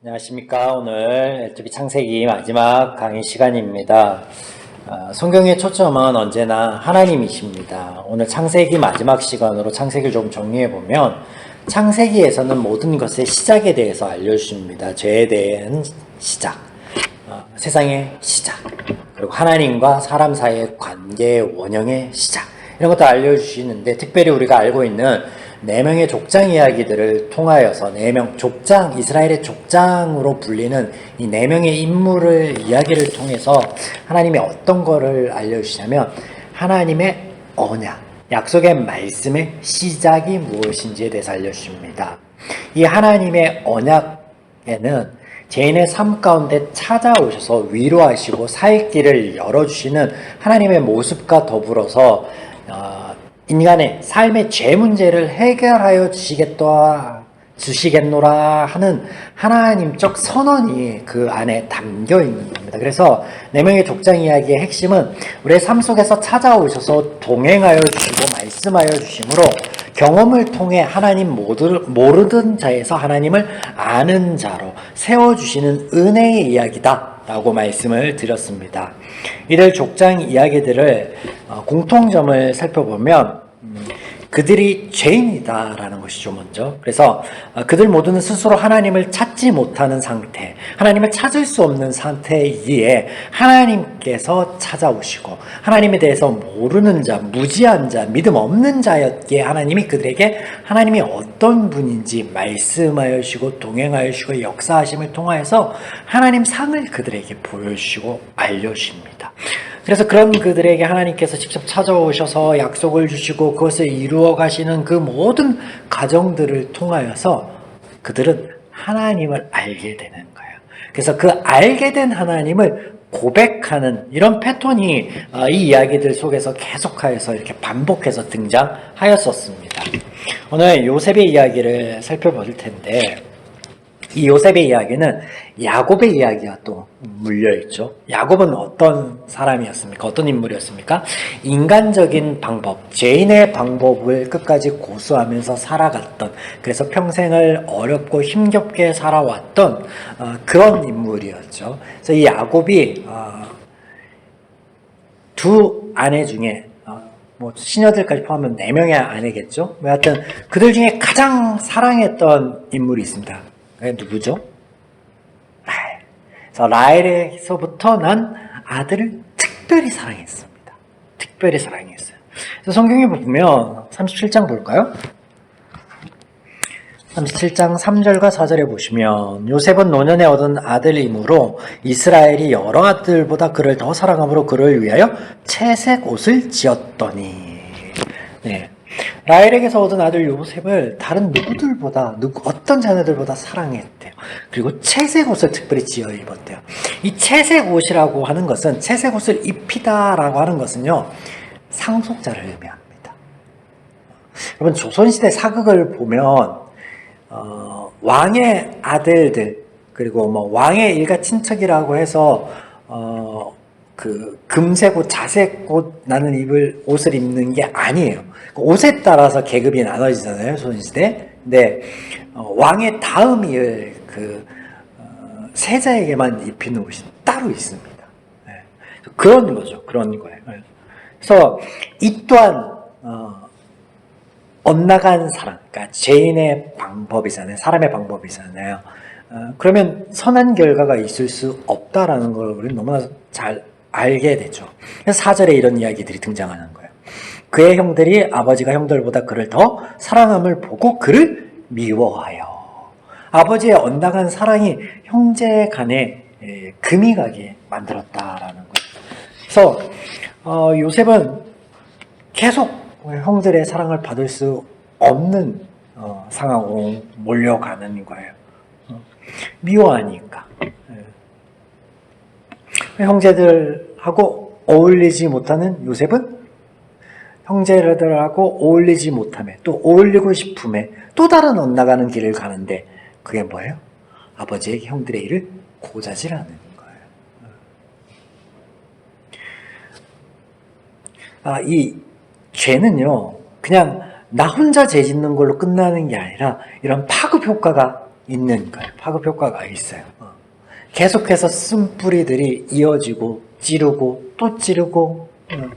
안녕하십니까. 오늘 LTV 창세기 마지막 강의 시간입니다. 아, 성경의 초점은 언제나 하나님이십니다. 오늘 창세기 마지막 시간으로 창세기를 좀 정리해 보면 창세기에서는 모든 것의 시작에 대해서 알려주십니다. 죄에 대한 시작, 어, 세상의 시작, 그리고 하나님과 사람 사이의 관계의 원형의 시작 이런 것도 알려주시는데 특별히 우리가 알고 있는 네 명의 족장 이야기들을 통하여서 네 명 족장 이스라엘의 족장으로 불리는 이 네 명의 인물을 이야기를 통해서 하나님이 어떤 거를 알려주시냐면 하나님의 언약 약속의 말씀의 시작이 무엇인지에 대해서 알려주십니다. 이 하나님의 언약에는 죄인의 삶 가운데 찾아오셔서 위로하시고 살 길을 열어주시는 하나님의 모습과 더불어서 어, 인간의 삶의 죄 문제를 해결하여 주시겠다 주시겠노라 하는 하나님적 선언이 그 안에 담겨 있는 겁니다. 그래서 네 명의 족장 이야기의 핵심은 우리의 삶 속에서 찾아오셔서 동행하여 주시고 말씀하여 주심으로 경험을 통해 하나님 모르던 자에서 하나님을 아는 자로 세워주시는 은혜의 이야기다. 라고 말씀을 드렸습니다. 이들 족장 이야기들을 어, 공통점을 살펴보면 음, 그들이 죄인이다라는 것이죠 먼저. 그래서 어, 그들 모두는 스스로 하나님을 찾지 못하는 상태, 하나님을 찾을 수 없는 상태이기에 하나님께서 찾아오시고 하나님에 대해서 모르는 자, 무지한 자, 믿음 없는 자였기에 하나님이 그들에게 하나님이 어떤 분인지 말씀하여 주시고 동행하여 주시고 역사하심을 통하여서 하나님 상을 그들에게 보여주시고 알려주십니다. 그래서 그런 그들에게 하나님께서 직접 찾아오셔서 약속을 주시고 그것을 이루어 가시는 그 모든 과정들을 통하여서 그들은 하나님을 알게 되는 거예요. 그래서 그 알게 된 하나님을 고백하는 이런 패턴이 어, 이 이야기들 속에서 계속하여서 이렇게 반복해서 등장하였었습니다. 오늘 요셉의 이야기를 살펴볼 텐데 이 요셉의 이야기는 야곱의 이야기와 또 물려 있죠. 야곱은 어떤 사람이었습니까? 어떤 인물이었습니까? 인간적인 방법, 죄인의 방법을 끝까지 고수하면서 살아갔던, 그래서 평생을 어렵고 힘겹게 살아왔던 어, 그런 인물이었죠. 그래서 이 야곱이 어, 두 아내 중에 어, 뭐 시녀들까지 포함하면 네 명의 아내겠죠. 뭐 하여튼 그들 중에 가장 사랑했던 인물이 있습니다. 누구죠? 라헬. 그래서 라헬에서부터 난 아들을 특별히 사랑했습니다. 특별히 사랑했어요. 그래서 성경에 보면 37장 볼까요? 37장 3절과 4절에 보시면 요셉은 노년에 얻은 아들이므로 이스라엘이 여러 아들보다 그를 더 사랑함으로 그를 위하여 채색 옷을 지었더니 네. 라헬에게서 얻은 아들 요셉을 다른 누구들보다 누구 어떤 자녀들보다 사랑했대요. 그리고 채색 옷을 특별히 지어 입었대요. 이 채색 옷이라고 하는 것은 채색 옷을 입히다라고 하는 것은요 상속자를 의미합니다. 여러분 조선시대 사극을 보면 어, 왕의 아들들 그리고 뭐 왕의 일가 친척이라고 해서 어, 그 금색 옷, 자색 옷 나는 입을 옷을 입는 게 아니에요. 그 옷에 따라서 계급이 나눠지잖아요, 조선시대. 근데 어, 왕의 다음 이을 그 어, 세자에게만 입히는 옷이 따로 있습니다. 네. 그런 거죠, 그런 거예요. 네. 그래서 이 또한 어, 엇나간 사랑, 그러니까 죄인의 방법이잖아요. 사람의 방법이잖아요. 어, 그러면 선한 결과가 있을 수 없다라는 걸 우리는 너무나 잘 알게 되죠. 그래서 4절에 이런 이야기들이 등장하는 거예요. 그의 형들이 아버지가 형들보다 그를 더 사랑함을 보고 그를 미워하여. 아버지의 엇나간 사랑이 형제 간에 에, 금이 가게 만들었다라는 거예요. 그래서 어, 요셉은 계속 형들의 사랑을 받을 수 없는 어, 상황으로 몰려가는 거예요. 어, 미워하니까. 예. 형제들 하고 어울리지 못하는 요셉은 형제들하고 어울리지 못함에 또 어울리고 싶음에 또 다른 엇나가는 길을 가는데 그게 뭐예요? 아버지의 형들의 일을 고자질하는 거예요. 아, 이 죄는요, 그냥 나 혼자 죄 짓는 걸로 끝나는 게 아니라 이런 파급 효과가 있는 거예요. 파급 효과가 있어요. 어. 계속해서 쓴뿌리들이 이어지고 찌르고 또 찌르고 어.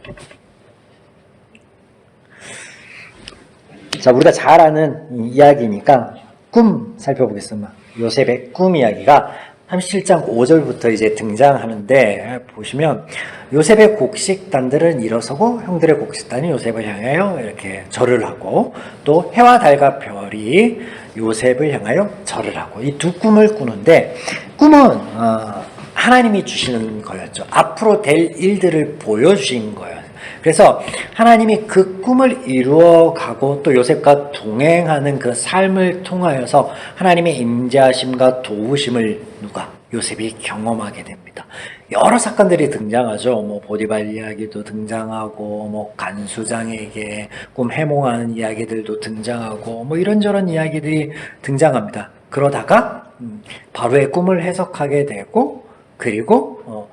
자 우리가 잘 아는 이 이야기니까 꿈 살펴보겠습니다. 요셉의 꿈 이야기가 37장 5절부터 이제 등장하는데 보시면 요셉의 곡식단들은 일어서고 형들의 곡식단이 요셉을 향하여 이렇게 절을 하고 또 해와 달과 별이 요셉을 향하여 절을 하고 이 두 꿈을 꾸는데 꿈은 어, 하나님이 주시는 거였죠. 앞으로 될 일들을 보여주신 거예요. 그래서 하나님이 그 꿈을 이루어가고 또 요셉과 동행하는 그 삶을 통하여서 하나님의 임재하심과 도우심을 누가 요셉이 경험하게 됩니다. 여러 사건들이 등장하죠. 뭐 보디발 이야기도 등장하고 뭐 간수장에게 꿈 해몽하는 이야기들도 등장하고 뭐 이런저런 이야기들이 등장합니다. 그러다가 음, 바로의 꿈을 해석하게 되고 그리고 어,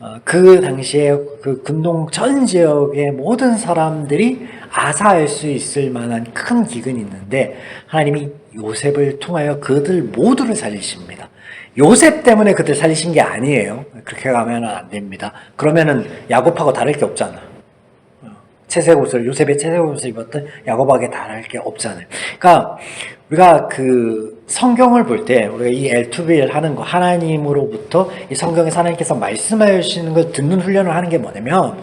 어, 그 당시에 그 근동 전 지역의 모든 사람들이 아사할 수 있을 만한 큰 기근이 있는데 하나님이 요셉을 통하여 그들 모두를 살리십니다. 요셉 때문에 그들 살리신 게 아니에요. 그렇게 가면 안 됩니다. 그러면은 야곱하고 다를 게 없잖아. 채색 옷을 요셉의 채색 옷을 입었던 야곱에게 다를 게 없잖아요. 그러니까 우리가 그 성경을 볼 때 우리가 이 L2B를 하는 거 하나님으로부터 이 성경에서 하나님께서 말씀해 주시는 걸 듣는 훈련을 하는 게 뭐냐면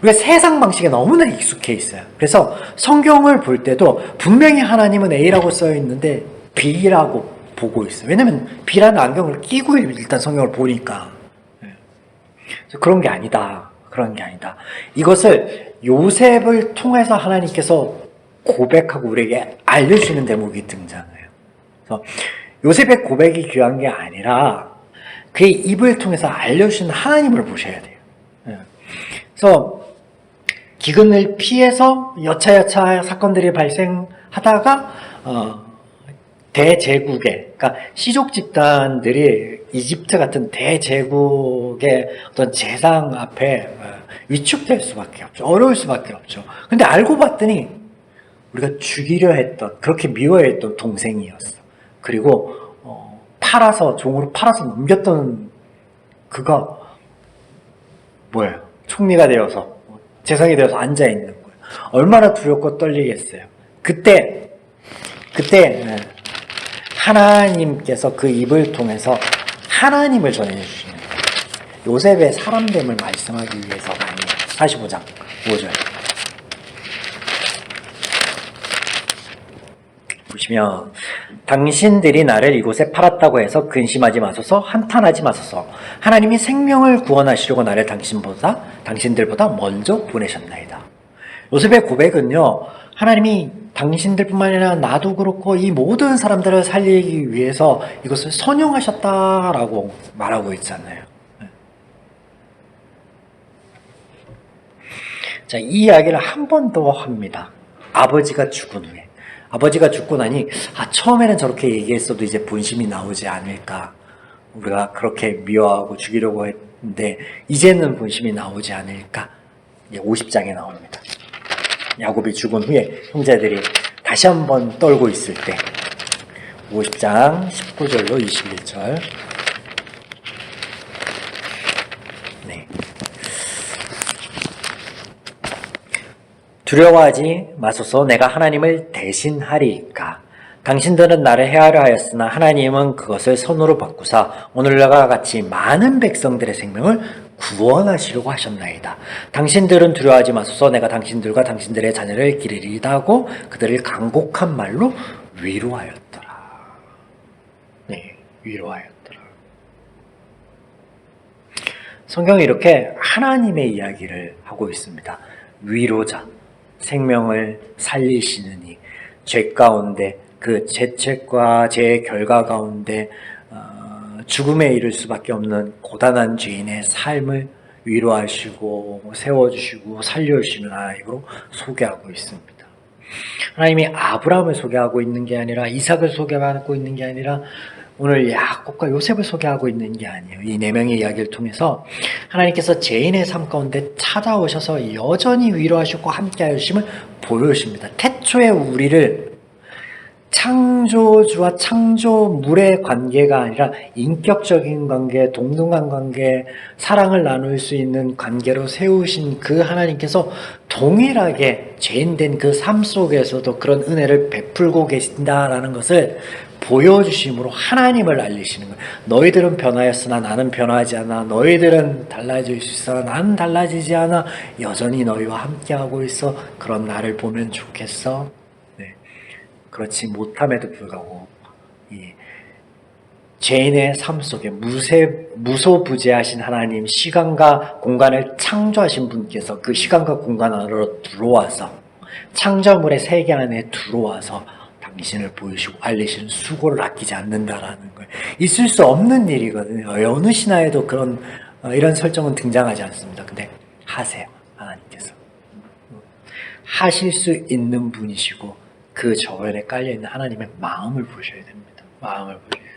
우리가 세상 방식에 너무나 익숙해 있어요. 그래서 성경을 볼 때도 분명히 하나님은 A라고 써 있는데 B라고 보고 있어요. 왜냐면 B라는 안경을 끼고 일단 성경을 보니까 그래서 그런 게 아니다. 그런 게 아니다. 이것을 요셉을 통해서 하나님께서 고백하고 우리에게 알려주시는 대목이 등장해요. 그래서 요셉의 고백이 귀한 게 아니라 그의 입을 통해서 알려주시는 하나님을 보셔야 돼요. 예. 그래서 기근을 피해서 여차여차 사건들이 발생하다가 어, 대제국의 그러니까 시족 집단들이 이집트 같은 대제국의 어떤 재상 앞에 어, 위축될 수밖에 없죠. 어려울 수밖에 없죠. 근데 알고 봤더니 우리가 죽이려 했던 그렇게 미워했던 동생이었어. 그리고 어, 팔아서 종으로 팔아서 넘겼던 그가 뭐예요? 총리가 되어서 재상이 되어서 앉아 있는 거예요. 얼마나 두렵고 떨리겠어요. 그때 그때 네, 하나님께서 그 입을 통해서 하나님을 전해 주시는 거예요. 요셉의 사람됨을 말씀하기 아니에요. 45장 5절. 보시면 당신들이 나를 이곳에 팔았다고 해서 근심하지 마소서 한탄하지 마소서 하나님이 생명을 구원하시려고 나를 당신보다 당신들보다 먼저 보내셨나이다. 요셉의 고백은요 하나님이 당신들뿐만 아니라 나도 그렇고 이 모든 사람들을 살리기 위해서 이것을 선용하셨다라고 말하고 있잖아요. 자, 이 이야기를 한 번 더 합니다. 아버지가 죽은 후에. 아버지가 죽고 나니, 아, 처음에는 저렇게 얘기했어도 이제 본심이 나오지 않을까. 우리가 그렇게 미워하고 죽이려고 했는데, 이제는 본심이 나오지 않을까. 이제 50장에 나옵니다. 야곱이 죽은 후에 형제들이 다시 한번 떨고 있을 때, 50장 19절로 21절. 두려워하지 마소서 내가 하나님을 대신하리까 당신들은 나를 해하려 하였으나 하나님은 그것을 선으로 바꾸사 오늘날과 같이 많은 백성들의 생명을 구원하시려고 하셨나이다. 당신들은 두려워하지 마소서 내가 당신들과 당신들의 자녀를 기르리다 하고 그들을 간곡한 말로 위로하였더라. 네, 위로하였더라. 성경이 이렇게 하나님의 이야기를 하고 있습니다. 위로자. 생명을 살리시느니 죄 가운데 그 죄책과 죄의 결과 가운데 어, 죽음에 이를 수밖에 없는 고단한 죄인의 삶을 위로하시고 뭐 세워주시고 살려주시는 하나님으로 소개하고 있습니다. 하나님이 아브라함을 소개하고 있는 게 아니라 이삭을 소개하고 있는 게 아니라 오늘 야곱과 요셉을 소개하고 있는 게 아니에요. 이 네 명의 이야기를 통해서 하나님께서 죄인의 삶 가운데 찾아오셔서 여전히 위로하시고 함께 하심을 보여주십니다. 태초에 우리를 창조주와 창조물의 관계가 아니라 인격적인 관계, 동등한 관계, 사랑을 나눌 수 있는 관계로 세우신 그 하나님께서 동일하게 죄인된 그 삶 속에서도 그런 은혜를 베풀고 계신다라는 것을 보여주심으로 하나님을 알리시는 거예요. 너희들은 변하였으나 나는 변하지 않아. 너희들은 달라질 수 있어. 나는 달라지지 않아. 여전히 너희와 함께하고 있어. 그런 나를 보면 좋겠어. 네. 그렇지 못함에도 불구하고 이 죄인의 삶 속에 무세, 무소부재하신 하나님 시간과 공간을 창조하신 분께서 그 시간과 공간 안으로 들어와서 창조물의 세계 안에 들어와서 당신을 보여주고 알리시는 수고를 아끼지 않는다라는 거예요. 있을 수 없는 일이거든요. 어느 신화에도 그런 어, 이런 설정은 등장하지 않습니다. 근데 하세요. 하나님께서. 하실 수 있는 분이시고 그 저변에 깔려 있는 하나님의 마음을 보셔야 됩니다. 마음을 보셔야 돼요.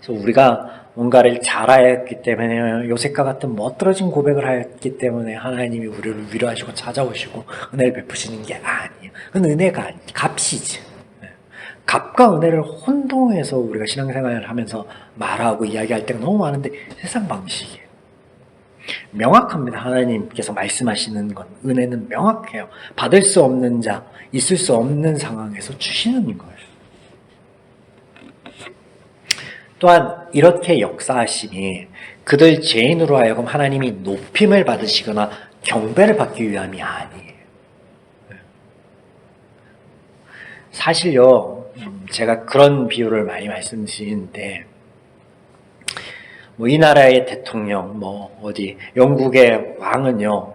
그래서 우리가 뭔가를 잘하였기 때문에 요셉과 같은 멋들어진 고백을 하였기 때문에 하나님이 우리를 위로하시고 찾아오시고 은혜를 베푸시는 게 아니에요. 그건 은혜가 값이지. 네. 값과 은혜를 혼동해서 우리가 신앙생활을 하면서 말하고 이야기할 때가 너무 많은데 세상 방식이에요. 명확합니다. 하나님께서 말씀하시는 건 은혜는 명확해요. 받을 수 없는 자, 있을 수 없는 상황에서 주시는 거예요. 또한 이렇게 역사하심이 그들 죄인으로 하여금 하나님이 높임을 받으시거나 경배를 받기 위함이 아니에요. 사실요, 음, 제가 그런 비유를 많이 말씀드리는데, 뭐 이 나라의 대통령, 뭐 어디 영국의 왕은요,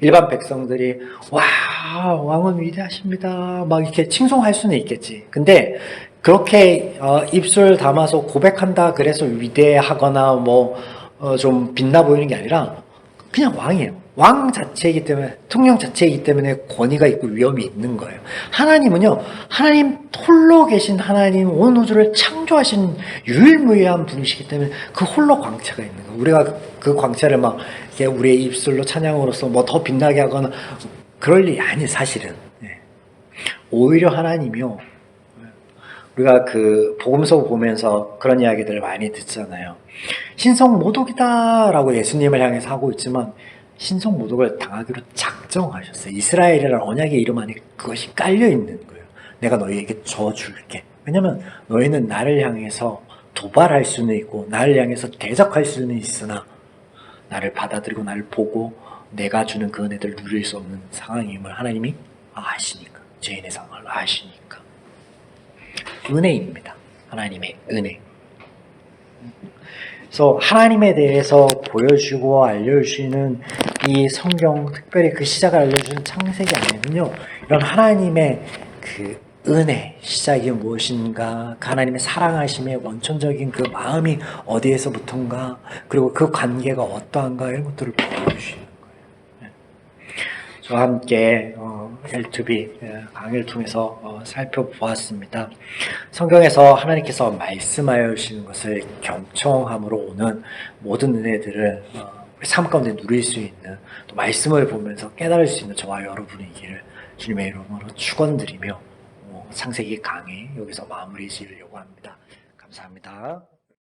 일반 백성들이 와 왕은 위대하십니다, 막 이렇게 칭송할 수는 있겠지. 근데 그렇게 어, 입술 담아서 고백한다 그래서 위대하거나 뭐좀 빛나 보이는 게 아니라 그냥 왕이에요. 왕 자체이기 때문에 통령 자체이기 때문에 권위가 있고 위험이 있는 거예요. 하나님은요. 하나님 홀로 계신 하나님 온 우주를 창조하신 유일무이한 분이시기 때문에 그 홀로 광채가 있는 거예요. 우리가 그 광채를 막 이렇게 우리의 입술로 찬양으로서 뭐더 빛나게 하거나 그럴 일이 아니 사실은. 예. 오히려 하나님이요. 우리가 그 복음서 보면서 그런 이야기들을 많이 듣잖아요. 신성 모독이다라고 예수님을 향해서 하고 있지만 신성 모독을 당하기로 작정하셨어요. 이스라엘이라는 언약의 이름 안에 그것이 깔려 있는 거예요. 내가 너희에게 줘 줄게. 왜냐면 너희는 나를 향해서 도발할 수는 있고 나를 향해서 대적할 수는 있으나 나를 받아들이고 나를 보고 내가 주는 그 은혜들을 누릴 수 없는 상황임을 하나님이 아시니까 죄인의 상황을 아시니까 은혜입니다. 하나님의 은혜. 그래서 하나님에 대해서 보여주고 알려주시는 이 성경, 특별히 그 시작을 알려주는 창세기 안에는요, 이런 하나님의 그 은혜, 시작이 무엇인가, 그 하나님의 사랑하심의 원천적인 그 마음이 어디에서부터인가, 그리고 그 관계가 어떠한가, 이런 것들을 보여주시는. 저와 함께 어, L2B 강의를 통해서 어, 살펴보았습니다. 성경에서 하나님께서 말씀하여 주시는 것을 경청함으로 오는 모든 은혜들을 어, 우리 삶 가운데 누릴 수 있는 또 말씀을 보면서 깨달을 수 있는 저와 여러분이기를 주님의 이름으로 축원드리며 어, 창세기 강의 여기서 마무리 지으려고 합니다. 감사합니다.